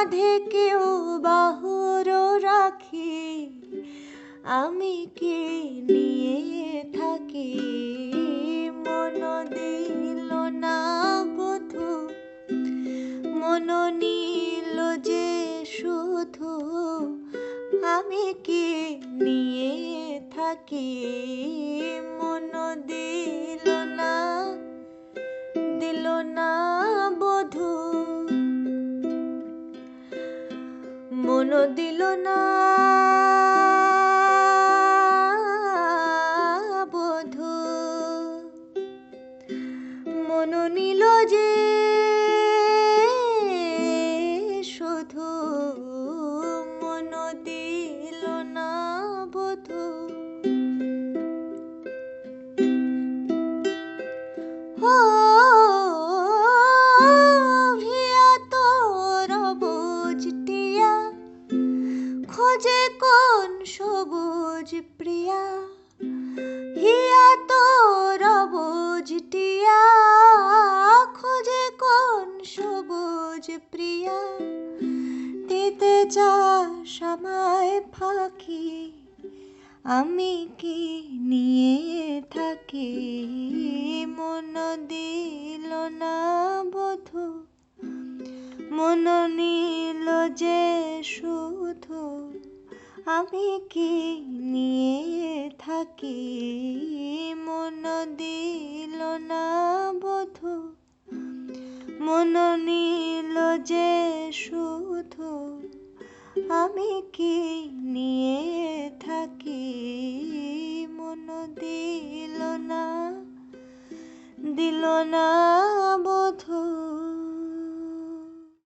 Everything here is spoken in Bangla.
বাঁধে কেউ বাহুর রাখি। আমি কি নিয়ে থাকি? মন দিল না বধু। মন নিল যে শুধু। আমি কি নিয়ে থাকি? মন দিল না। খোঁজে কোন সবুজ প্রিয়া, হিয়া তোর বুঝটিয়া খোঁজে কোন সবুজ প্রিয়া, দিতে চাস আমায় ফাঁকি, আমি কি নিয়ে থাকি? মন দিল না বধু, মন নিল যে শুধু আমি কি নিয়ে থাকি? মন দিল না বধু। মন নিল যে শুধু। আমি কি নিয়ে থাকি? মন দিল না দিল না বধু।